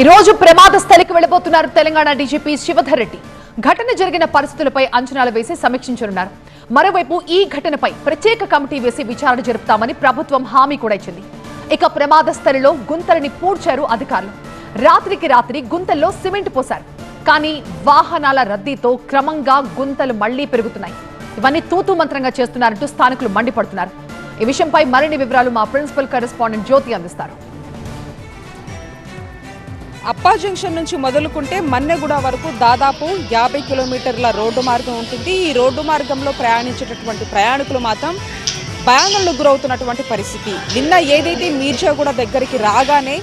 ఈ రోజు ప్రమాద స్థలికి వెళ్ళబోతున్నారు తెలంగాణ డీజీపీ శివధర్ రెడ్డి ఘటన జరిగిన పరిస్థితులపై అంచనాలు వేసి సమీక్షించనున్నారు. మరోవైపు ఈ ఘటనపై ప్రత్యేక కమిటీ వేసి విచారణ జరుపుతామని ప్రభుత్వం హామీ కూడా ఇచ్చింది. ఇక ప్రమాద స్థలిలో గుంతలని పూడ్చారు అధికారులు. రాత్రికి రాత్రి గుంతల్లో సిమెంట్ పోశారు. కానీ వాహనాల రద్దీతో క్రమంగా గుంతలు మళ్ళీ పెరుగుతున్నాయి. ఇవన్నీ తూతూ మంత్రంగా చేస్తున్నారంటూ స్థానికులు మండిపడుతున్నారు. ఈ విషయంపై మరిన్ని వివరాలు మా ప్రిన్సిపల్ కరెస్పాండెంట్ జ్యోతి అందిస్తారు. అప్పా జంక్షన్ నుంచి మొదలుకుంటే మన్నెగూడ వరకు దాదాపు యాభై కిలోమీటర్ల రోడ్డు మార్గం ఉంటుంది. ఈ రోడ్డు మార్గంలో ప్రయాణించేటటువంటి ప్రయాణికులు మాత్రం భయాందోళనకు గురవుతున్నటువంటి పరిస్థితి. నిన్న ఏదైతే మీర్జాగూడ దగ్గరికి రాగానే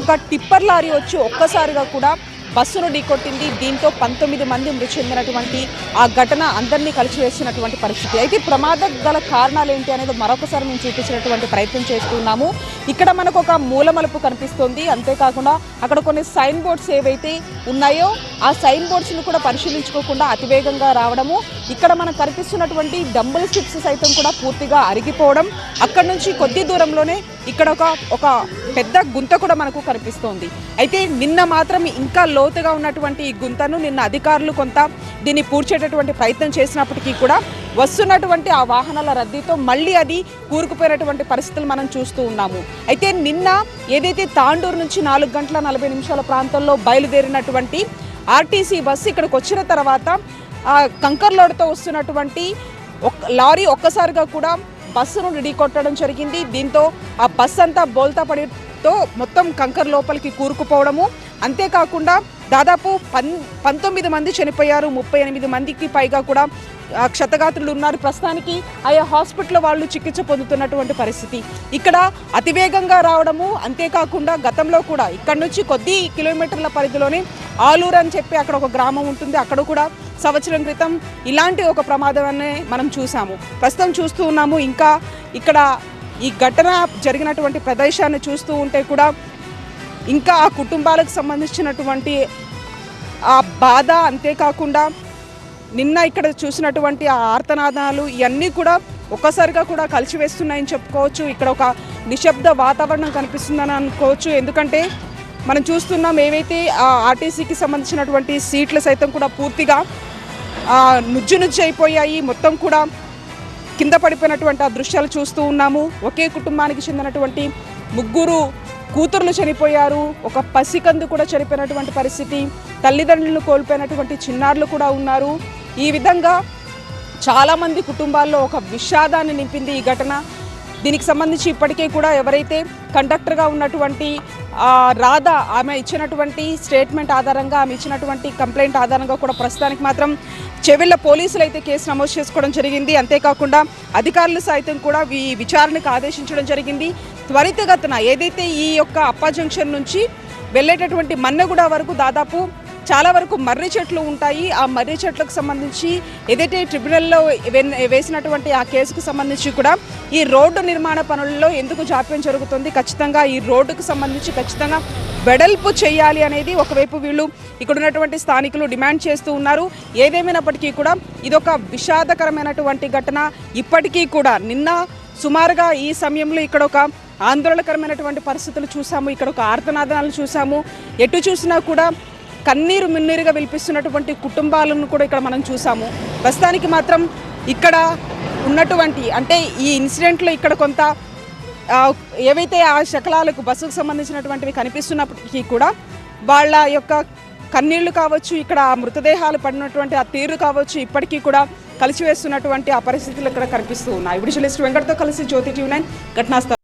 ఒక టిప్పర్ లారీ వచ్చి ఒక్కసారిగా కూడా బస్సును ఢీకొట్టింది. దీంతో పంతొమ్మిది మంది మృతి చెందినటువంటి ఆ ఘటన అందరినీ కలిసివేసినటువంటి పరిస్థితి. అయితే ప్రమాద గల కారణాలు ఏంటి అనేది మరొకసారి మేము చూపించినటువంటి ప్రయత్నం చేస్తున్నాము. ఇక్కడ మనకు ఒక మూలమలుపు కనిపిస్తోంది. అంతేకాకుండా అక్కడ కొన్ని సైన్ బోర్డ్స్ ఏవైతే ఉన్నాయో ఆ సైన్ బోర్డ్స్ను కూడా పరిశీలించుకోకుండా అతివేగంగా రావడము ఇక్కడ మనకు కనిపిస్తున్నటువంటి డంబుల్ స్టిప్స్ సైతం కూడా పూర్తిగా అరిగిపోవడం అక్కడ నుంచి కొద్ది దూరంలోనే ఇక్కడ ఒక ఒక పెద్ద గుంత కూడా మనకు కనిపిస్తోంది. అయితే నిన్న మాత్రం ఇంకా లోతుగా ఉన్నటువంటి ఈ గుంతను నిన్న అధికారులు కొంత దీన్ని పూడ్చేటటువంటి ప్రయత్నం చేసినప్పటికీ కూడా వస్తున్నటువంటి ఆ వాహనాల రద్దీతో మళ్ళీ అది కూరుకుపోయినటువంటి పరిస్థితులు మనం చూస్తూ ఉన్నాము. అయితే నిన్న ఏదైతే తాండూరు నుంచి నాలుగు గంటల నలభై నిమిషాల ప్రాంతంలో బయలుదేరినటువంటి ఆర్టీసీ బస్సు ఇక్కడికి వచ్చిన తర్వాత ఆ కంకర్ లోడ్తో వస్తున్నటువంటి ఒక్ లారీ ఒక్కసారిగా కూడా బస్సును ఢీకొట్టడం జరిగింది. దీంతో ఆ బస్ అంతా బోల్తా పడితో మొత్తం కంకర్ లోపలికి కూరుకుపోవడము. అంతేకాకుండా దాదాపు పన్ పంతొమ్మిది మంది చనిపోయారు. ముప్పై ఎనిమిది మందికి పైగా కూడా క్షతగాత్రులు ఉన్నారు. ప్రస్తుతానికి ఆయా హాస్పిటల్ వాళ్ళు చికిత్స పొందుతున్నటువంటి పరిస్థితి. ఇక్కడ అతివేగంగా రావడము అంతేకాకుండా గతంలో కూడా ఇక్కడ నుంచి కొద్ది కిలోమీటర్ల పరిధిలోనే ఆలూరు అని చెప్పి అక్కడ ఒక గ్రామం ఉంటుంది. అక్కడ కూడా సంవత్సరం క్రితం ఇలాంటి ఒక ప్రమాదాన్ని మనం చూసాము. ప్రస్తుతం చూస్తూ ఉన్నాము. ఇంకా ఇక్కడ ఈ ఘటన జరిగినటువంటి ప్రదేశాన్ని చూస్తూ ఉంటే కూడా ఇంకా ఆ కుటుంబాలకు సంబంధించినటువంటి ఆ బాధ అంతేకాకుండా నిన్న ఇక్కడ చూసినటువంటి ఆ ఆర్తనాదాలు ఇవన్నీ కూడా ఒక్కసారిగా కూడా కలిసివేస్తున్నాయని చెప్పుకోవచ్చు. ఇక్కడ ఒక నిశ్శబ్ద వాతావరణం కనిపిస్తుందని అనుకోవచ్చు. ఎందుకంటే మనం చూస్తున్నాం ఏవైతే ఆ ఆర్టీసీకి సంబంధించినటువంటి సీట్లు సైతం కూడా పూర్తిగా నుజ్జు నుజ్జు అయిపోయాయి. మొత్తం కూడా కింద పడిపోయినటువంటి ఆ దృశ్యాలు చూస్తూ ఉన్నాము. ఒకే కుటుంబానికి చెందినటువంటి ముగ్గురు కూతుర్లు చనిపోయారు. ఒక పసికందు కూడా చనిపోయినటువంటి పరిస్థితి. తల్లిదండ్రులను కోల్పోయినటువంటి చిన్నారులు కూడా ఉన్నారు. ఈ విధంగా చాలామంది కుటుంబాల్లో ఒక విషాదాన్ని నింపింది ఈ ఘటన. దీనికి సంబంధించి ఇప్పటికే కూడా ఎవరైతే కండక్టర్గా ఉన్నటువంటి రాధ ఆమె ఇచ్చినటువంటి స్టేట్మెంట్ ఆధారంగా ఆమె ఇచ్చినటువంటి కంప్లైంట్ ఆధారంగా కూడా ప్రస్తుతానికి మాత్రం చెవిళ్ళ పోలీసులు అయితే కేసు నమోదు చేసుకోవడం జరిగింది. అంతేకాకుండా అధికారులు సైతం కూడా ఈ విచారణకు ఆదేశించడం జరిగింది. త్వరితగతన ఏదైతే ఈ యొక్క అప్పా జంక్షన్ నుంచి వెళ్ళేటటువంటి మన్నగూడ వరకు దాదాపు చాలా వరకు మర్రి చెట్లు ఉంటాయి. ఆ మర్రి చెట్లకు సంబంధించి ఏదైతే ట్రిబ్యునల్లో వేసినటువంటి ఆ కేసుకు సంబంధించి కూడా ఈ రోడ్డు నిర్మాణ పనుల్లో ఎందుకు జాప్యం జరుగుతుంది? ఖచ్చితంగా ఈ రోడ్డుకు సంబంధించి ఖచ్చితంగా వెడల్పు చేయాలి అనేది ఒకవైపు వీళ్ళు ఇక్కడ ఉన్నటువంటి స్థానికులు డిమాండ్ చేస్తూ ఉన్నారు. ఏదేమైనప్పటికీ కూడా ఇదొక విషాదకరమైనటువంటి ఘటన. ఇప్పటికీ కూడా నిన్న సుమారుగా ఈ సమయంలో ఇక్కడ ఒక ఆందోళనకరమైనటువంటి పరిస్థితులు చూసాము. ఇక్కడ ఒక ఆర్తనాదనాలు చూసాము. ఎటు చూసినా కూడా కన్నీరు మిన్నీరుగా పిలిపిస్తున్నటువంటి కుటుంబాలను కూడా ఇక్కడ మనం చూసాము. ప్రస్తుతానికి మాత్రం ఇక్కడ ఉన్నటువంటి అంటే ఈ ఇన్సిడెంట్లో ఇక్కడ కొంత ఏవైతే ఆ శకలాలకు బస్సుకు సంబంధించినటువంటివి కనిపిస్తున్నప్పటికీ కూడా వాళ్ళ యొక్క కన్నీళ్ళు కావచ్చు ఇక్కడ ఆ మృతదేహాలు పడినటువంటి ఆ తీరు కావచ్చు ఇప్పటికీ కూడా కలిసివేస్తున్నటువంటి ఆ పరిస్థితులు ఇక్కడ కనిపిస్తూ ఉన్నాయి. విడిషలిస్ట్ వెంకటతో కలిసి జ్యోతి టీవీ నైన్ ఘటనాస్థలం